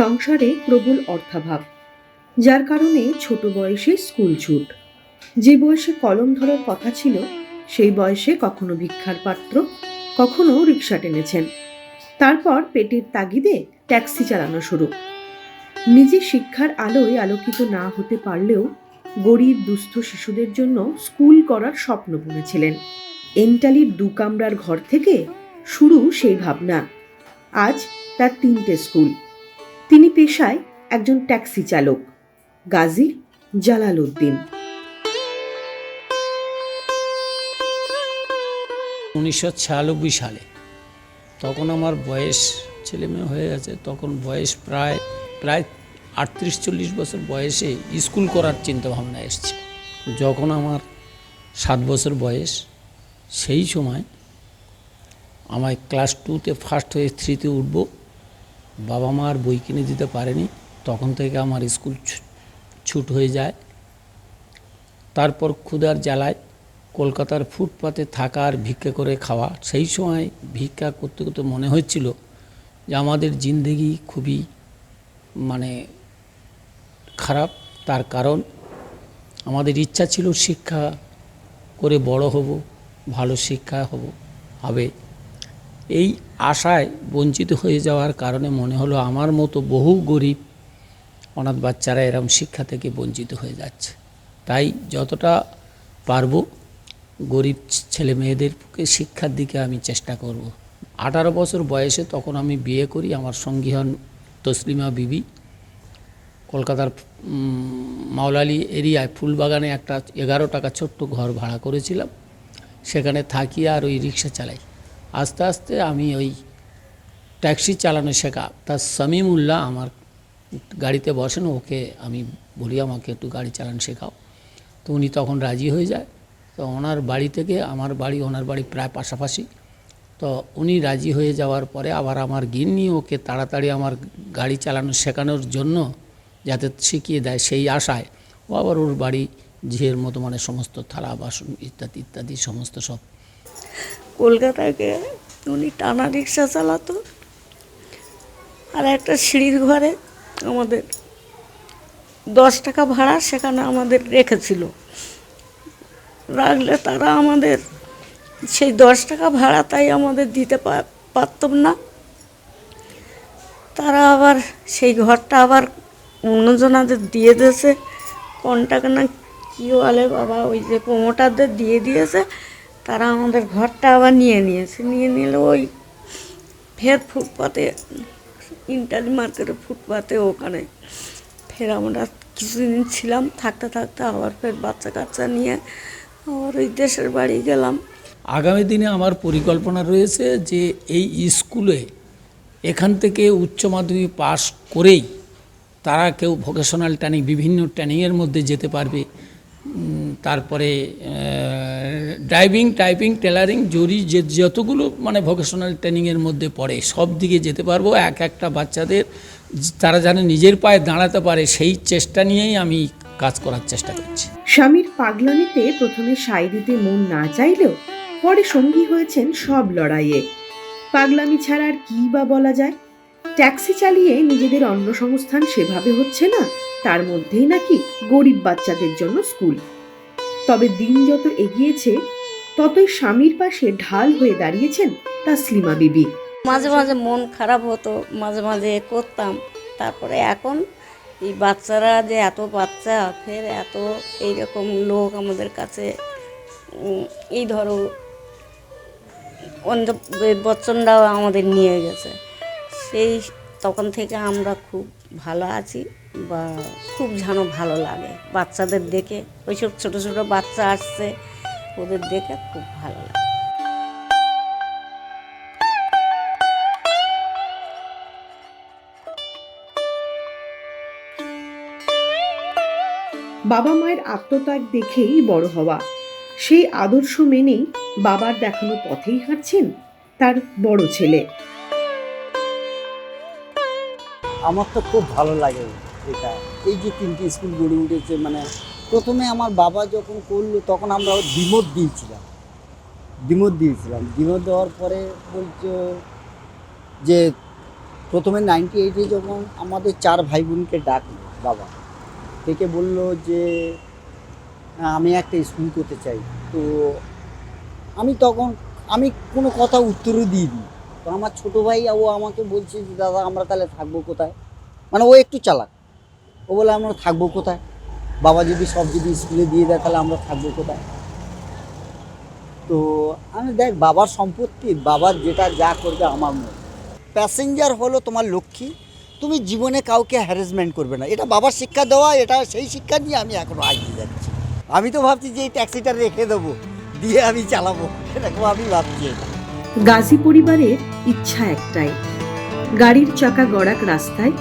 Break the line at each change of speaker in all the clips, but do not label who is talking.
সংসারে প্রবল অর্থাভাব, যার কারণে ছোট বয়সে স্কুল ছুট। যে বয়সে কলম ধরার কথা ছিল, সেই বয়সে কখনো ভিক্ষার পাত্র, কখনো রিক্সা টেনেছেন। তারপর পেটের তাগিদে ট্যাক্সি চালানো শুরু। নিজে শিক্ষার আলোয় আলোকিত না হতে পারলেও গরিব দুস্থ শিশুদের জন্য স্কুল করার স্বপ্ন বুনেছিলেন। এন্টালির দু কামরার ঘর থেকে শুরু সেই ভাবনা। আজ তার তিনটে স্কুল। তিনি পেশায় একজন ট্যাক্সি চালক, গাজী জালাল উদ্দিন
উনিশশো ছিয়ানব্বই সালে তখন আমার বয়স ছেলে মেয়ে হয়ে গেছে, তখন বয়স প্রায় প্রায় আটত্রিশ চল্লিশ বছর বয়সে স্কুল করার চিন্তা ভাবনা এসছে। যখন আমার সাত বছর বয়স, সেই সময় আমায় ক্লাস টুতে, ফার্স্ট হয়ে থ্রিতে উঠব বাবা মা আর বই কিনে দিতে পারেনি, তখন থেকে আমার স্কুল ছুট হয়ে যায়। তারপর ক্ষুধার জ্বালায় কলকাতার ফুটপাতে থাকা আর ভিক্ষা করে খাওয়া। সেই সময় ভিক্ষা করতে করতে মনে হচ্ছিল যে আমাদের জিন্দেগি খুবই মানে খারাপ। তার কারণ আমাদের ইচ্ছা ছিল শিক্ষা করে বড় হব, ভালো শিক্ষা হব, হবে। এই আশায় বঞ্চিত হয়ে যাওয়ার কারণে মনে হলো আমার মতো বহু গরিব অনাথ বাচ্চারা এরম শিক্ষা থেকে বঞ্চিত হয়ে যাচ্ছে। তাই যতটা পারব গরিব ছেলে মেয়েদের পক্ষে শিক্ষার দিকে আমি চেষ্টা করব। আঠারো বছর বয়সে তখন আমি বিয়ে করি, আমার সঙ্গী হন তসলিমা বিবি। কলকাতার মাওলালি এরিয়ায় ফুলবাগানে একটা এগারো টাকা ছোট্ট ঘর ভাড়া করেছিলাম। সেখানে থাকি আর ওই রিক্সা চালাই। আস্তে আস্তে আমি ওই ট্যাক্সি চালানো শেখা। তার সামিমুল্লাহ আমার গাড়িতে বসেন, ওকে আমি বলি, আমাকে একটু গাড়ি চালানো শেখাও। তো উনি তখন রাজি হয়ে যায়। তো ওনার বাড়ি থেকে, আমার বাড়ি, ওনার বাড়ি প্রায় পাশাপাশি। তো উনি রাজি হয়ে যাওয়ার পরে আবার আমার গিন্নি ওকে তাড়াতাড়ি আমার গাড়ি চালানো শেখানোর জন্য যাতে শিখিয়ে দেয় সেই আশায়। ও আবার ওর বাড়ি, ঝিয়ের মতো মানে সমস্ত থালা বাসন ইত্যাদি ইত্যাদি, সমস্ত সব।
কলকাতায় গিয়ে উনি টানা রিক্সা চালাতো আর একটা সিঁড়ির ঘরে আমাদের দশ টাকা ভাড়া সেখানে আমাদের রেখেছিল। রাখলে তারা আমাদের সেই দশ টাকা ভাড়া তাই আমাদের দিতে পারতাম না। তারা আবার সেই ঘরটা আবার অন্যজনাদের দিয়ে দিয়েছে। কোনটাকে না কী বলে বাবা, ওই যে প্রমোটারদের দিয়ে দিয়েছে। তারা আমাদের ঘরটা আবার নিয়ে নিয়েছে। নিয়ে নিলে ওই ফের ফুটপাতে, ইন্টারি মার্কেটের ফুটপাতে ওখানে ফের আমরা কিছুদিন ছিলাম, থাকতে থাকতে আবার ফের বাচ্চা কাচ্চা নিয়ে আবার ওই দেশের বাড়ি গেলাম।
আগামী দিনে আমার পরিকল্পনা রয়েছে যে এই স্কুলে এখান থেকে উচ্চ মাধ্যমিক পাস করেই তারা কেউ ভোকেশনাল ট্রেনিং বিভিন্ন ট্রেনিংয়ের মধ্যে যেতে পারবে। তারপরে ড্রাইভিং টাইপিং টেলারিং জরি যে যতগুলো মানে ভোকেশনাল ট্রেনিংয়ের মধ্যে পড়ে, সব দিকে যেতে পারব। এক একটা বাচ্চাদের, তারা যেন নিজের পায়ে দাঁড়াতে পারে, সেই চেষ্টা নিয়েই আমি কাজ করার চেষ্টা করছি।
স্বামীর পাগলামিতে প্রথমে সাই দিতে মন না চাইলেও, পরে সঙ্গী হয়েছেন সব লড়াইয়ে। পাগলামি ছাড়া আর কী বা বলা যায়? ট্যাক্সি চালিয়ে নিজেদের অন্ন সংস্থান সেভাবে হচ্ছে না? তার মধ্যেই নাকি গরিব বাচ্চাদের জন্য স্কুল। তবে দিন যত এগিয়েছে, ততই স্বামীর পাশে ঢাল হয়ে দাঁড়িয়েছেন তাসলিমা বিবি।
মাঝে মাঝে মন খারাপ হতো, মাঝে মাঝে করতাম। তারপরে এখন এই বাচ্চারা যে এত বাচ্চা, ফের এত এইরকম লোক আমাদের কাছে এই ধরো অঞ্জ বচ্চনরাও আমাদের নিয়ে গেছে। সেই তখন থেকে আমরা খুব ভালো আছি বা খুব যেন ভালো লাগে। বাচ্চাদের দেখে, ওইসব ছোটো ছোটো বাচ্চা আসছে, ওদের দেখে খুব ভালো লাগে।
বাবা মায়ের আত্মত্যাগ দেখেই বড় হওয়া। সেই আদর্শ মেনেই বাবার দেখানো পথেই হাঁটছেন তার বড় ছেলে।
আমার তো খুব ভালো লাগে এটা। এই যে তিনটি স্কুল গড়ে উঠেছে মানে প্রথমে আমার বাবা যখন করল তখন আমরা দ্বিমত দিয়েছিলাম। দ্বিমত দিয়েছিলাম। দ্বিমত দেওয়ার পরে বলছো যে প্রথমে নাইনটি এইটে যখন আমাদের চার ভাই বোনকে ডাকলো বাবা থেকে বলল যে "হ্যাঁ, আমি একটা স্কুল করতে চাই। তো আমি তখন আমি কোনো কথা উত্তরও দিইনি। তো আমার ছোটো ভাই ও আমাকে বলছে যে, দাদা, আমরা তাহলে থাকব কোথায়? মানে ও একটু চালাক। ও বলে, আমরা থাকব কোথায়? বাবা যদি সব যদি স্কুলে দিয়ে দেয়, তাহলে আমরা থাকব কোথায়? তো আমি দেখ, বাবার সম্পত্তি, বাবার যেটা যা করবে আমার মনে প্যাসেঞ্জার হলো তোমার লক্ষ্মী। তুমি জীবনে কাউকে হ্যারাসমেন্ট করবে না। এটা বাবার শিক্ষা দেওয়া, এটা সেই শিক্ষা নিয়ে আমি এখনও আগিয়ে যাচ্ছি। আমি তো ভাবছি যে এই ট্যাক্সিটা রেখে দেবো, দিয়ে আমি চালাবো। এরকম আমি ভাবছি এটা।
গাজী পরিবারের ইচ্ছা একটাই, গাড়ির চাকা গড়াক রাস্তায়,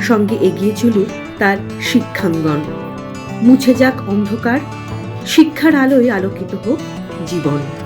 সঙ্গে এগিয়ে চলুক তার শিক্ষাঙ্গন। মুছে যাক অন্ধকার, শিক্ষার আলোয় আলোকিত হোক জীবন।